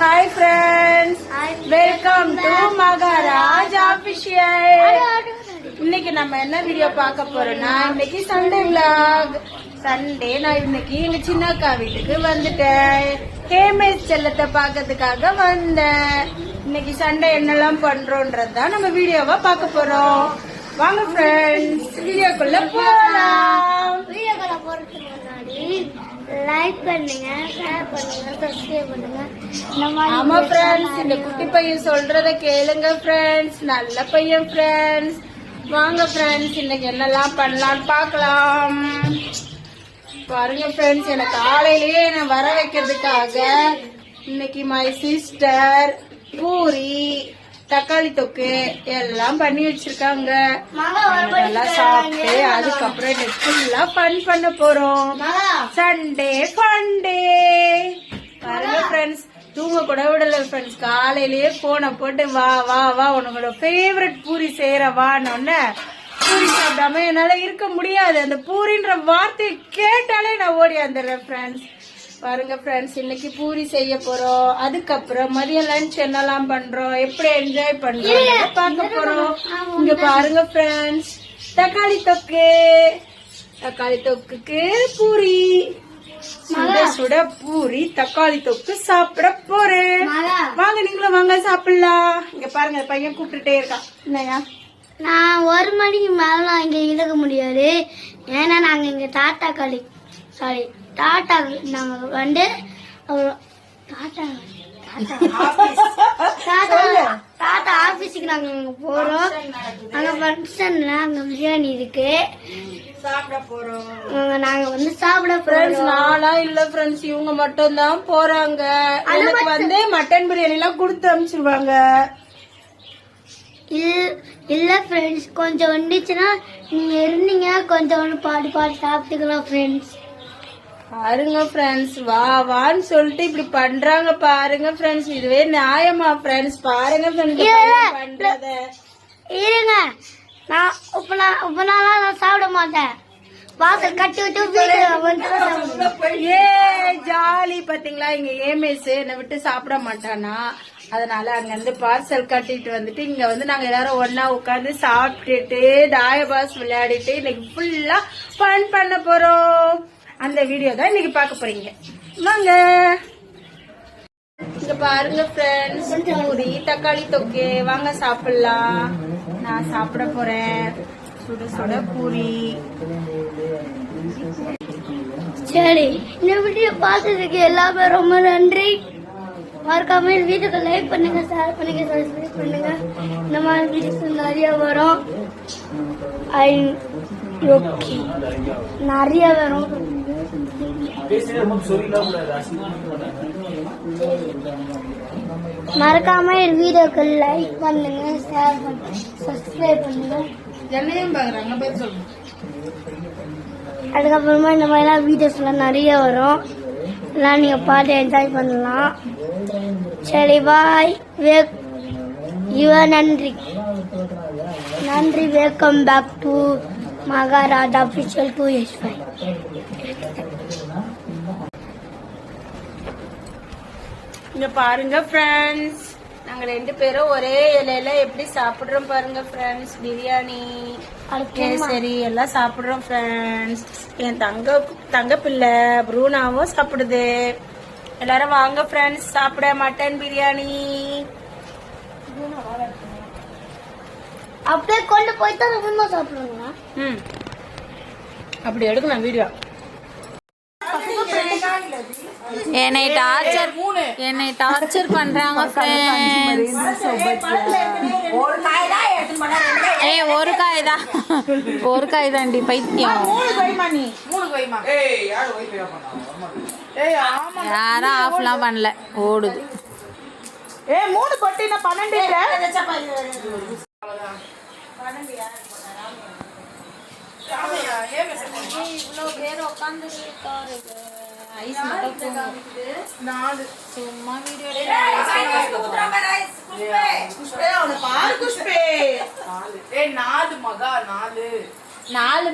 Hi friends welcome to Maharaj official இன்னைக்கு நம்ம என்ன வீடியோ பார்க்க போறோம்னா இன்னைக்கு சண்டே vlog. சண்டே நான் இன்னைக்கு எங்க சின்னக்கா வீட்டுக்கு வந்துட்டேன். ஹேமேஷ் செல்லத்தை பார்க்கறதுக்காக வந்தேன். இன்னைக்கு சண்டே என்னெல்லாம் பண்றோன்றது தான் நம்ம வீடியோவா பார்க்க போறோம். வாங்க ஃப்ரெண்ட்ஸ் வீடியோக்குள்ள போலாம். வீடியோக்களை போறதுக்கு முன்னாடி லைக் பண்ணுங்க ஷேர் பண்ணுங்க சப்ஸ்கிரைப் பண்ணுங்க. ஆமா ஃப்ரெண்ட்ஸ் இந்த குட்டி பையன் சொல்றத கேளுங்க ஃப்ரெண்ட்ஸ் நல்ல பையன் ஃப்ரெண்ட்ஸ் வாங்க ஃப்ரெண்ட்ஸ் இன்னைக்கு என்னெல்லாம் பண்ணலாம்னு பார்க்கலாம். பாருங்க ஃப்ரெண்ட்ஸ் எனக்கு காலையிலேயே என்னை வர வைக்கிறதுக்காக இன்னைக்கு மை சிஸ்டர் பூரி தக்காளி தொக்கு எல்லாம் பண்ணி வச்சிருக்காங்க. அதெல்லாம் சாப்பிட்டு அதுக்கப்புறம் ஃபுல்லா ஃபன் பண்ண போறோம். சண்டே ஃபண்டே பாருங்க ஃப்ரெண்ட்ஸ் தூங்க கூட விடல ஃப்ரெண்ட்ஸ் காலையிலேயே போனை போட்டு வா வா வா. உனக்கோட ஃபேவரட் பூரி செய்யற வான்னு பூரி சாப்பிடாம என்னால இருக்க முடியாது. அந்த பூரின்ற வார்த்தையை கேட்டாலே நான் ஓடி வந்துடுறேன் ஃப்ரெண்ட்ஸ் பாருங்க ஃப்ரெண்ட்ஸ் இன்னைக்கு பூரி செய்ய போறோம். அதுக்கப்புறம் மதியம் லஞ்ச் என்னெல்லாம் பண்றோம்? எப்படி என்ஜாய் பண்றோம்? பார்க்க போறோம்? இங்க பாருங்க ஃப்ரெண்ட்ஸ் தக்காளி தொக்கு. தக்காளி தொக்குக்கு பூரி. சுட சுட பூரி தக்காளி தொக்கு சாப்பிட போறேன். வாங்க நீங்களும் வாங்க சாப்பிடலாம். இங்க பாருங்க பையன் கூப்பிட்டுட்டே இருக்கான். என்னையா நான் ஒரு மணிக்கு மேலாம் இங்க இழுக்க முடியாது. ஏன்னா நாங்க இங்க டாட்டா களி சாரி டாட்டா நாங்க வந்து டாட்டா டாட்டா ஆபீஸுக்கு நாங்க அங்க போறோம். அங்க ஃபங்க்ஷன்ல அங்க பிரியாணி இருக்கு. அங்க நாங்க வந்து சாப்பிட ஃப்ரெண்ட்ஸ் நானா இல்ல ஃப்ரெண்ட்ஸ் இவங்க மட்டும் தான் போறாங்க எனக்கு வந்து மட்டன் பிரியாணி எல்லாம் கொடுத்து அனுப்பிச்சிருவாங்க. இல்- இல்ல ஃப்ரெண்ட்ஸ் கொஞ்சம் வந்துச்சுன்னா நீங்க இருந்தீங்க கொஞ்சம் ஒன்று பாடி பாடி சாப்பிட்டுக்கலாம் ஃப்ரெண்ட்ஸ் பாருங்க ஃப்ரெண்ட்ஸ் வா வான்னு சொல்லிட்டு இப்படி பண்றாங்க பாருங்க ஃப்ரெண்ட்ஸ் இதுவே நியாயமா ஃப்ரெண்ட்ஸ் பாருங்க ஃப்ரெண்ட்ஸ் பண்றத? இருங்க. இப்ப நான் நாளா நான் சாப்பிட மாட்டேன். வாசல் கட்டி விட்டு ஏ ஜாலி பாத்தீங்களா? இங்க ஏமேஸ் என்னை விட்டு சாப்பிட மாட்டானா. அதனால அங்க இருந்து பார்சல் கட்டிட்டு வந்துட்டு இங்க வந்து நாங்க எல்லாரும் ஒன்னா உட்காந்து சாப்பிட்டுட்டு தாயபாஸ் விளையாடிட்டு இன்னைக்கு ஃபுல்லா ஃபன் பண்ண போறோம். அந்த வீடியோ தான் இன்னைக்கு பார்க்க போறீங்க. வாங்க. இங்க பாருங்க ஃப்ரெண்ட்ஸ் பூரி தக்காளி தொக்கு. வாங்க சாப்பிடலாம். நான் சாப்பிட போறேன். சுட சுட பூரி. சரி இந்த வீடியோ பார்த்ததுக்கு எல்லாமே ரொம்ப நன்றி. மறக்காம இந்த வீட்டுக்கு லைக் பண்ணுங்க ஷேர் பண்ணுங்க சப்ஸ்கிரைப் பண்ணுங்க. இந்த மாதிரி வீடியோஸ் நிறைய வரும். I okay. நிறைய வரும். மறக்காம என் வீடியோக்கு லைக் பண்ணுங்க ஷேர் பண்ணுங்க சப்ஸ்கிரைப் பண்ணுங்க. என்னையும் சொல்லுங்க. அதுக்கப்புறமா இந்த மாதிரிலாம் வீடியோஸ்லாம் நிறைய வரும். எல்லாம் நீங்கள் பார்த்து என்ஜாய் பண்ணலாம். சரி பாய் வே இவ நன்றி. நன்றி. Welcome back to Maharaja official two S five இங்க பாருங்க ஃப்ரெண்ட்ஸ் நாங்க ரெண்டு பேரும் ஒரே இலையில எப்படி சாப்பிடுறோம் பாருங்க ஃப்ரெண்ட்ஸ் பிரியாணி கேசரி எல்லாம் சாப்பிடுறோம் ஃப்ரெண்ட்ஸ் என் தங்க தங்க பிள்ளை ப்ரூனாவும் சாப்பிடுது. எல்லாரும் வாங்க ஃப்ரெண்ட்ஸ் சாப்பிட மட்டன் பிரியாணி. அப்படியே கொண்டு போய் தான் சாப்பிடுவாங்க. ம். அப்படி எடுக்கணும் வீடியோ. என்னை டார்ச்சர் என்னை டார்ச்சர் பண்றாங்க. ஏய் ஒரு காய் தான் ஒரு காய் தாண்டி பைத்தியம். யாரும் ஆஃப்லாம் பண்ணல. ஓடுது. ஏ மூணு ஐஸ் மட்டும் தூங்கும் நாலு. சும்மா வீடியோ நாலு. மகா நாலு. நாலு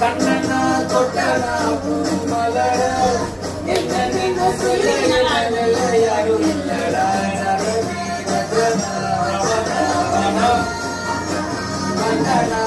கண்ணனா கொட்டனா மலர என்ன நின சொல்ல யாரும் இல்லடா நரவீரனா மன்னனா